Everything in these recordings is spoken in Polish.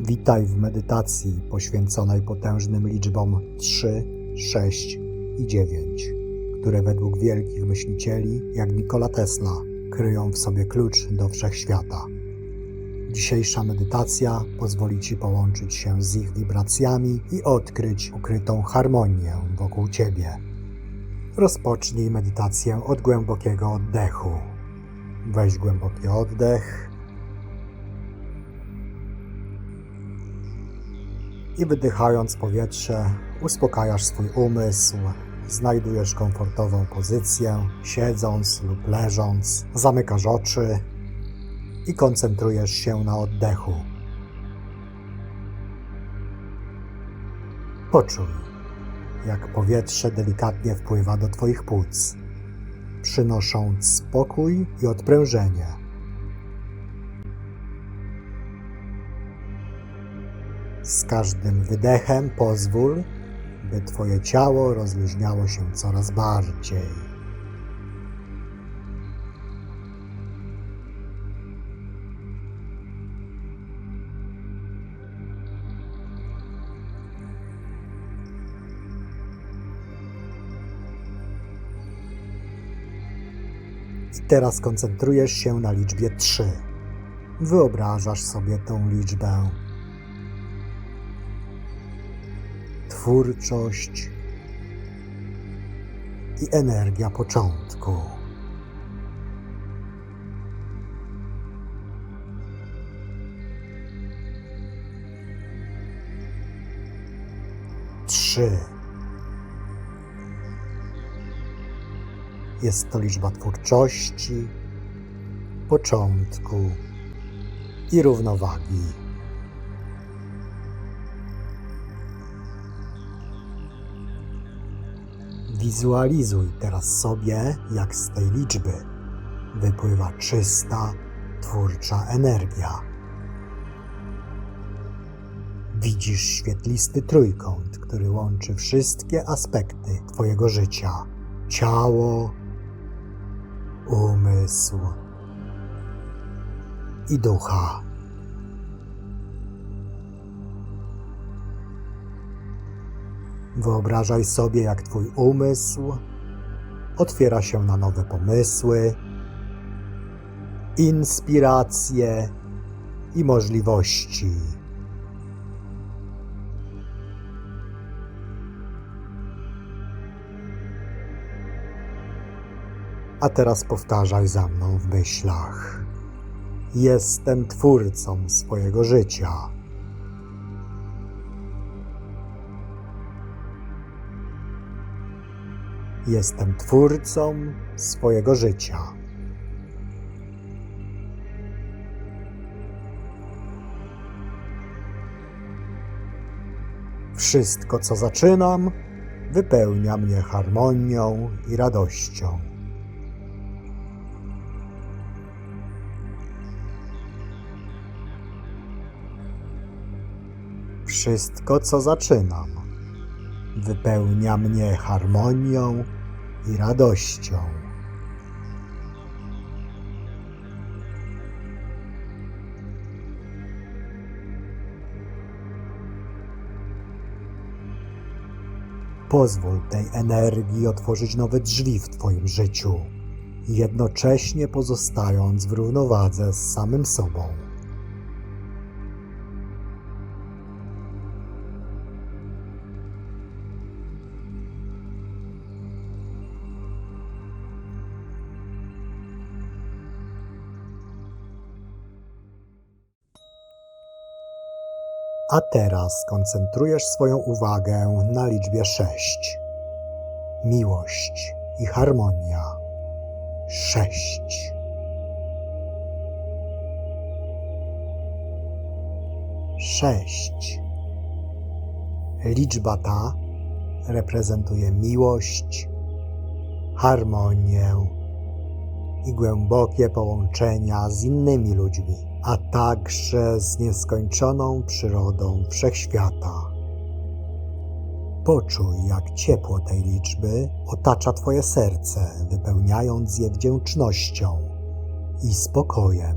Witaj w medytacji poświęconej potężnym liczbom 3, 6 i 9, które według wielkich myślicieli jak Nikola Tesla kryją w sobie klucz do wszechświata. Dzisiejsza medytacja pozwoli Ci połączyć się z ich wibracjami i odkryć ukrytą harmonię wokół Ciebie. Rozpocznij medytację od głębokiego oddechu. Weź głęboki oddech i wydychając powietrze, uspokajasz swój umysł, znajdujesz komfortową pozycję, siedząc lub leżąc, zamykasz oczy i koncentrujesz się na oddechu. Poczuj, jak powietrze delikatnie wpływa do Twoich płuc, przynosząc spokój i odprężenie. Z każdym wydechem pozwól, by Twoje ciało rozluźniało się coraz bardziej. Teraz koncentrujesz się na liczbie 3. Wyobrażasz sobie tą liczbę. Twórczość i energia początku. Trzy. Jest to liczba twórczości, początku i równowagi. Wizualizuj teraz sobie, jak z tej liczby wypływa czysta, twórcza energia. Widzisz świetlisty trójkąt, który łączy wszystkie aspekty Twojego życia: ciało, umysł i ducha. Wyobrażaj sobie, jak Twój umysł otwiera się na nowe pomysły, inspiracje i możliwości. A teraz powtarzaj za mną w myślach. Jestem twórcą swojego życia. Jestem twórcą swojego życia. Wszystko, co zaczynam, wypełnia mnie harmonią i radością. Wszystko, co zaczynam, wypełnia mnie harmonią i radością. Pozwól tej energii otworzyć nowe drzwi w Twoim życiu, jednocześnie pozostając w równowadze z samym sobą. A teraz koncentrujesz swoją uwagę na liczbie 6. Miłość i harmonia. 6. Sześć. Liczba ta reprezentuje miłość, harmonię i głębokie połączenia z innymi ludźmi, a także z nieskończoną przyrodą wszechświata. Poczuj, jak ciepło tej liczby otacza Twoje serce, wypełniając je wdzięcznością i spokojem.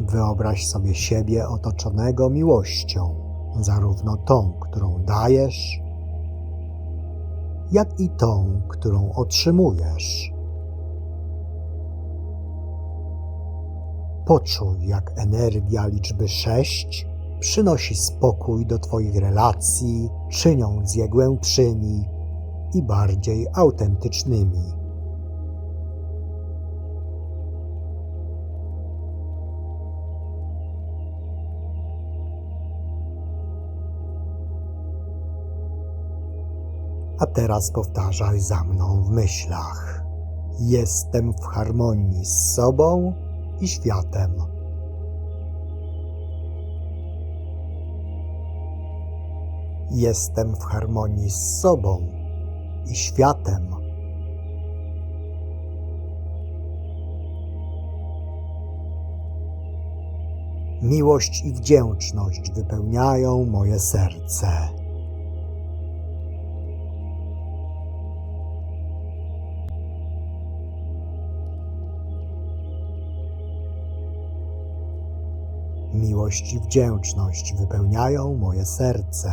Wyobraź sobie siebie otoczonego miłością zarówno tą, którą dajesz, jak i tą, którą otrzymujesz. Poczuj, jak energia liczby sześć przynosi spokój do Twoich relacji, czyniąc je głębszymi i bardziej autentycznymi. A teraz powtarzaj za mną w myślach. Jestem w harmonii z sobą i światem. Jestem w harmonii z sobą i światem. Miłość i wdzięczność wypełniają moje serce. Miłość i wdzięczność wypełniają moje serce.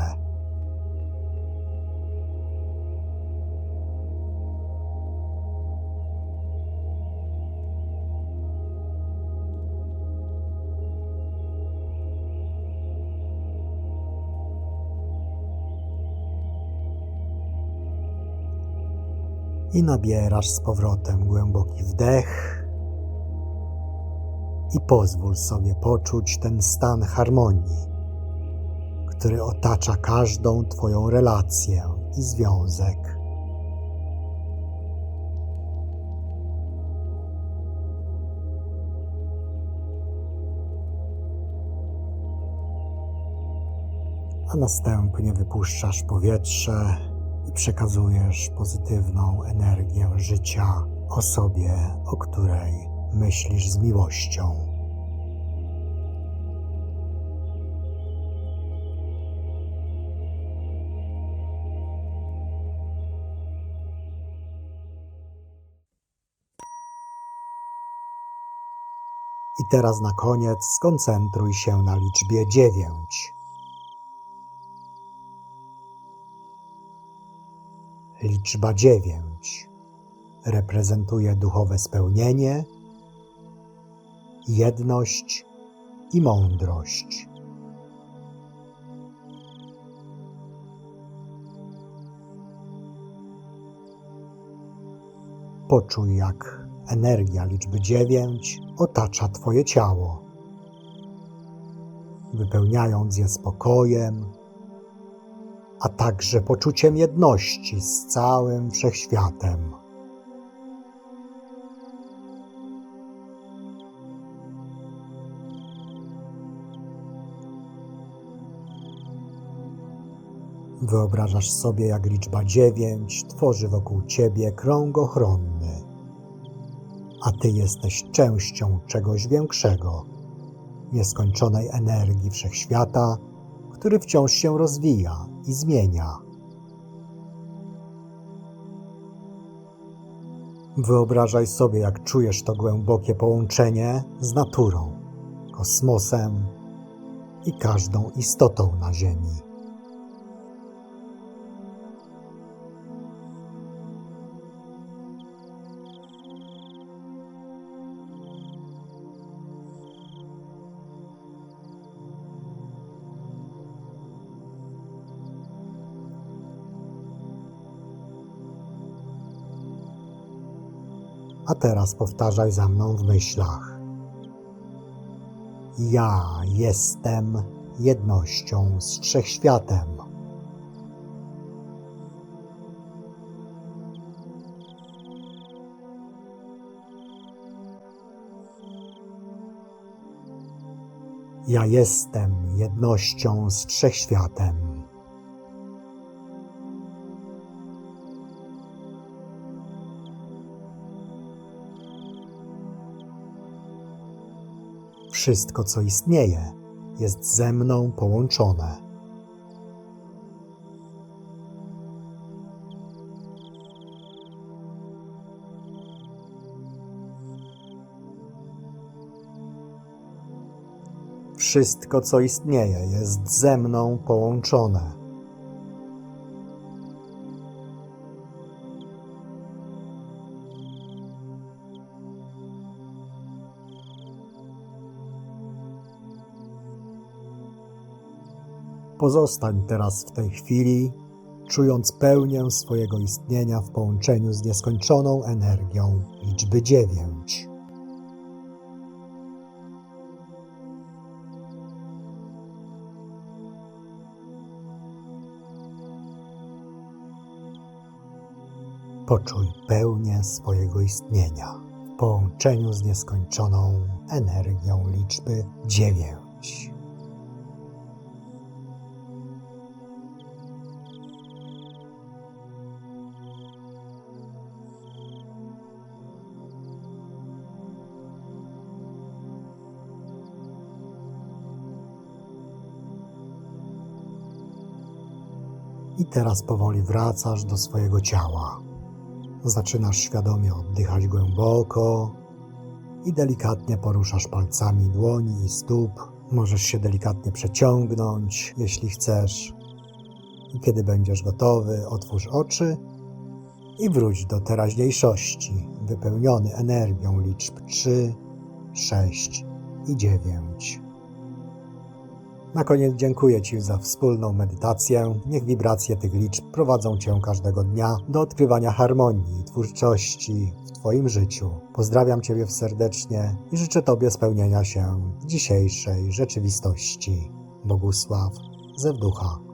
I nabierasz z powrotem głęboki wdech i pozwól sobie poczuć ten stan harmonii, który otacza każdą Twoją relację i związek. A następnie wypuszczasz powietrze i przekazujesz pozytywną energię życia osobie, o której myślisz z miłością. I teraz na koniec skoncentruj się na liczbie dziewięć. Liczba dziewięć reprezentuje duchowe spełnienie jedność i mądrość. Poczuj, jak energia liczby dziewięć otacza Twoje ciało, wypełniając je spokojem, a także poczuciem jedności z całym wszechświatem. Wyobrażasz sobie, jak liczba dziewięć tworzy wokół ciebie krąg ochronny, a ty jesteś częścią czegoś większego, nieskończonej energii wszechświata, który wciąż się rozwija i zmienia. Wyobrażaj sobie, jak czujesz to głębokie połączenie z naturą, kosmosem i każdą istotą na Ziemi. A teraz powtarzaj za mną w myślach. Ja jestem jednością z wszechświatem. Ja jestem jednością z wszechświatem. Wszystko, co istnieje, jest ze mną połączone. Wszystko, co istnieje, jest ze mną połączone. Pozostań teraz w tej chwili, czując pełnię swojego istnienia w połączeniu z nieskończoną energią liczby dziewięć. Poczuj pełnię swojego istnienia w połączeniu z nieskończoną energią liczby dziewięć. I teraz powoli wracasz do swojego ciała. Zaczynasz świadomie oddychać głęboko i delikatnie poruszasz palcami dłoni i stóp. Możesz się delikatnie przeciągnąć, jeśli chcesz. I kiedy będziesz gotowy, otwórz oczy i wróć do teraźniejszości, wypełniony energią liczb 3, 6 i 9. Na koniec dziękuję Ci za wspólną medytację. Niech wibracje tych liczb prowadzą Cię każdego dnia do odkrywania harmonii i twórczości w Twoim życiu. Pozdrawiam Ciebie serdecznie i życzę Tobie spełnienia się dzisiejszej rzeczywistości. Bogusław Zewducha.